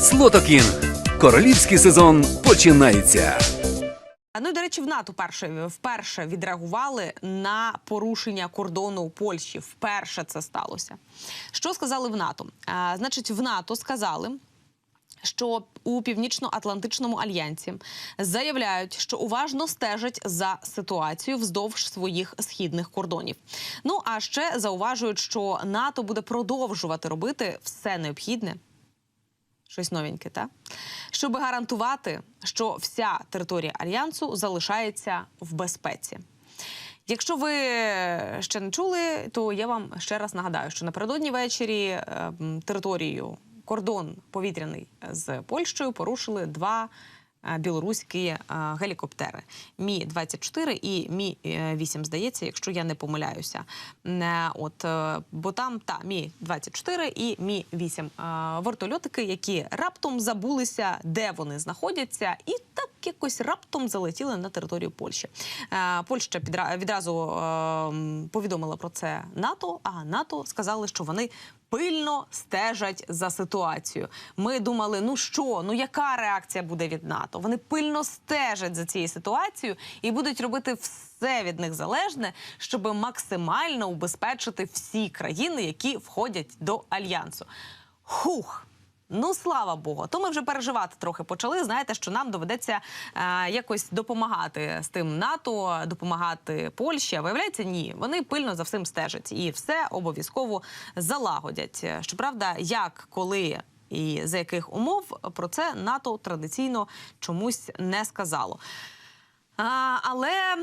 Слотокінг. Королівський сезон починається. Ну і до речі, в НАТО перше вперше відреагували на порушення кордону у Польщі. Вперше це сталося. Що сказали в НАТО? А, значить, в НАТО сказали. Що у північно-атлантичному альянсі заявляють, що уважно стежать за ситуацією вздовж своїх східних кордонів. Ну а ще зауважують, що НАТО буде продовжувати робити все необхідне щось новеньке, та щоб гарантувати, що вся територія альянсу залишається в безпеці. Якщо ви ще не чули, то я вам ще раз нагадаю, що напередодні ввечері е, територію кордон повітряний з Польщею порушили два. Е, Білоруські е, гелікоптери Мі 24 і Мі 8 здається, якщо я не помиляюся. Е, От е, бо там та Мі 24 і Мі 8 е, вертольотики, які раптом забулися, де вони знаходяться, і так якось раптом залетіли на територію Польщі. Е, Польща відразу е, повідомила про це НАТО. А НАТО сказали, що вони пильно стежать за ситуацією. Ми думали, ну що, ну яка реакція буде від НАТО? Вони пильно стежать за цією ситуацією і будуть робити все від них залежне, щоб максимально убезпечити всі країни, які входять до альянсу. Хух. Ну, слава Богу, то ми вже переживати трохи почали. Знаєте, що нам доведеться е, якось допомагати з тим НАТО, допомагати Польщі. А виявляється, ні, вони пильно за всім стежать і все обов'язково залагодять. Щоправда, як, коли і за яких умов про це НАТО традиційно чомусь не сказало. А, але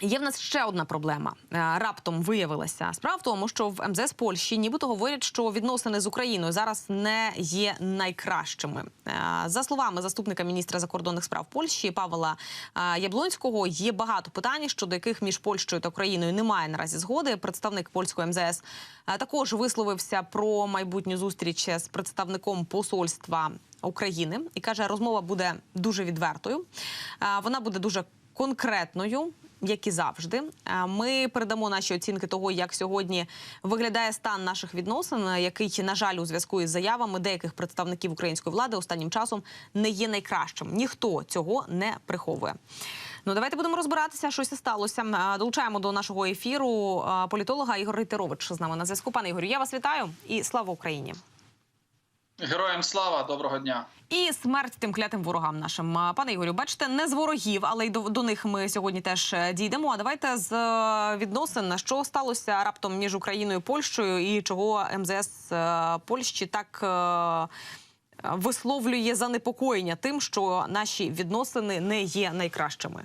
Є в нас ще одна проблема. Е, Раптом виявилася справа в тому, що в МЗС Польщі нібито говорять, що відносини з Україною зараз не є найкращими. Е, За словами заступника міністра закордонних справ Польщі Павла е, Яблонського, є багато питань, щодо яких між Польщею та Україною немає наразі згоди. Представник польського МЗС також висловився про майбутню зустріч з представником посольства України і каже, розмова буде дуже відвертою. Вона буде дуже конкретною. Як і завжди, Е, ми передамо наші оцінки того, як сьогодні виглядає стан наших відносин, е, який, на жаль, у зв'язку із заявами деяких представників української влади останнім часом не є найкращим. Ніхто цього не приховує. Ну, давайте будемо розбиратися, що сталося. Е, Долучаємо до нашого ефіру політолога Ігор Рейтерович з нами на зв'язку. Пане Ігорю, я вас вітаю і слава Україні. Героям слава, доброго дня. І смерть тим клятим ворогам нашим. Пане Ігорю, бачите, не з ворогів, але й до, до них ми сьогодні теж е, дійдемо. А давайте з е, відносин, що сталося раптом між Україною і Польщею, і чого МЗС е, Польщі так висловлює занепокоєння тим, що наші відносини не є найкращими.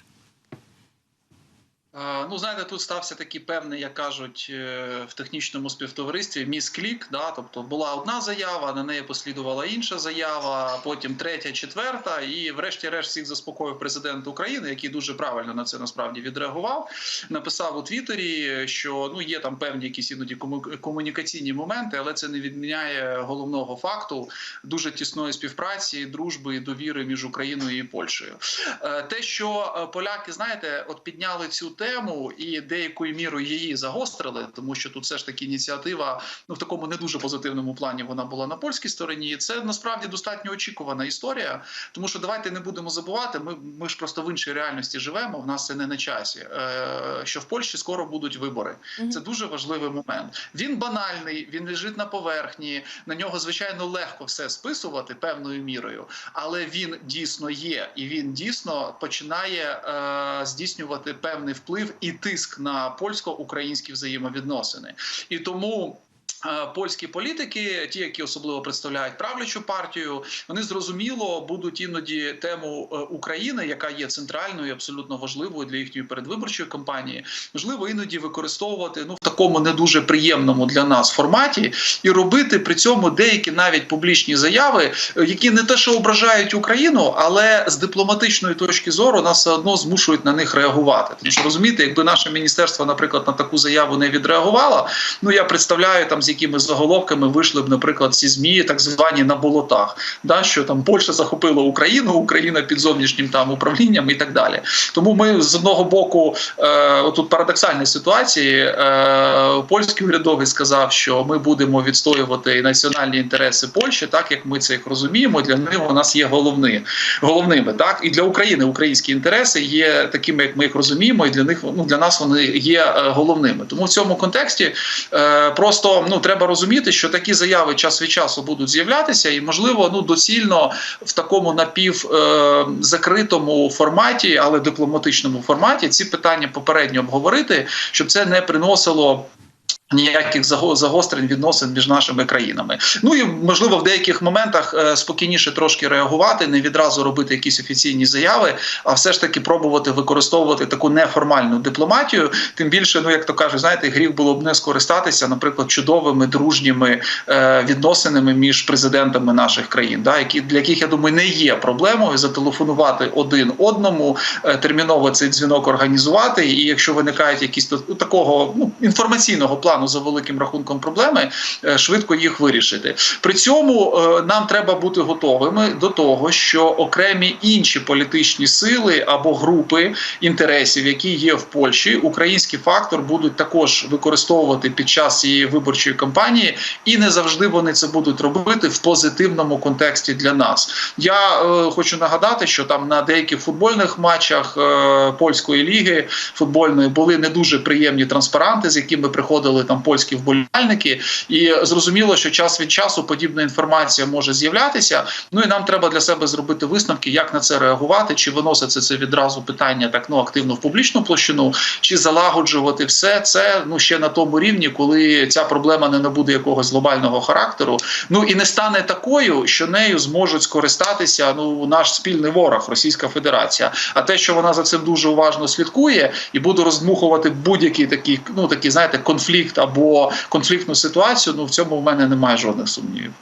Ну, знаєте, тут стався такий певний, як кажуть е, в технічному співтоваристві, міс-клік. Да? Тобто була одна заява, на неї послідувала інша заява, потім третя, четверта. І, врешті-решт, всіх заспокоїв президент України, який дуже правильно на це насправді відреагував. Написав у Твіттері, що ну є там певні якісь іноді кому- комунікаційні моменти, але це не відміняє головного факту дуже тісної співпраці, дружби і довіри між Україною і Польщею. Е, Те, що е, поляки, знаєте, от підняли цю тему і деякою мірою її загострили, тому що тут все ж таки ініціатива ну в такому не дуже позитивному плані вона була на польській стороні. І Це насправді достатньо очікувана історія, тому що давайте не будемо забувати. Ми, ми ж просто в іншій реальності живемо. В нас це не на часі. Е, що в Польщі скоро будуть вибори. Це дуже важливий момент. Він банальний, він лежить на поверхні. На нього звичайно легко все списувати певною мірою, але він дійсно є, і він дійсно починає е, здійснювати певний вплив і тиск на польсько-українські взаємовідносини. І тому. Е, Польські політики, ті, які особливо представляють правлячу партію, вони зрозуміло будуть іноді тему е, України, яка є центральною, і абсолютно важливою для їхньої передвиборчої кампанії, можливо, іноді використовувати ну в такому не дуже приємному для нас форматі, і робити при цьому деякі навіть публічні заяви, е, які не те, що ображають Україну, але з дипломатичної точки зору нас все одно змушують на них реагувати. Тому що розумієте, якби наше міністерство, наприклад, на таку заяву не відреагувало, ну я представляю там з якими заголовками вийшли б, наприклад, ці змі, так звані на болотах, да, що там Польща захопила Україну, Україна під зовнішнім там управлінням і так далі. Тому ми з одного боку, е, отут парадоксальні ситуації, е, польський урядовий сказав, що ми будемо відстоювати національні інтереси Польщі, так як ми це їх розуміємо. Для них у нас є головні, головними. Так і для України українські інтереси є такими, як ми їх розуміємо, і для них ну для нас вони є е, головними. Тому в цьому контексті е, просто ну треба розуміти, що такі заяви час від часу будуть з'являтися, і можливо, ну доцільно в такому напівзакритому е, форматі, але дипломатичному форматі, ці питання попередньо обговорити, щоб це не приносило. Ніяких заго- загострень відносин між нашими країнами. Ну і можливо в деяких моментах е, спокійніше трошки реагувати, не відразу робити якісь офіційні заяви, а все ж таки пробувати використовувати таку неформальну дипломатію. Тим більше, ну як то кажуть, знаєте, гріх було б не скористатися, наприклад, чудовими дружніми е, відносинами між президентами наших країн, да, які для яких я думаю не є проблемою зателефонувати один одному, е, терміново цей дзвінок організувати. І якщо виникають якісь такого ну, інформаційного плану за великим рахунком проблеми, е, швидко їх вирішити. При цьому е, нам треба бути готовими до того, що окремі інші політичні сили або групи інтересів, які є в Польщі, український фактор будуть також використовувати під час цієї виборчої кампанії, і не завжди вони це будуть робити в позитивному контексті для нас. Я е, хочу нагадати, що там на деяких футбольних матчах е, польської ліги футбольної були не дуже приємні транспаранти, з якими приходили там польські вболівальники, і зрозуміло, що час від часу подібна інформація може з'являтися. Ну і нам треба для себе зробити висновки, як на це реагувати, чи виноситься це відразу питання так ну активно в публічну площину, чи залагоджувати все це ну ще на тому рівні, коли ця проблема не набуде якогось глобального характеру. Ну і не стане такою, що нею зможуть скористатися ну наш спільний ворог, Російська Федерація. А те, що вона за цим дуже уважно слідкує і буде роздмухувати будь-який такий, ну такий, знаєте, конфлікт або конфліктну ситуацію. Ну в цьому в мене немає жодних сумнівів.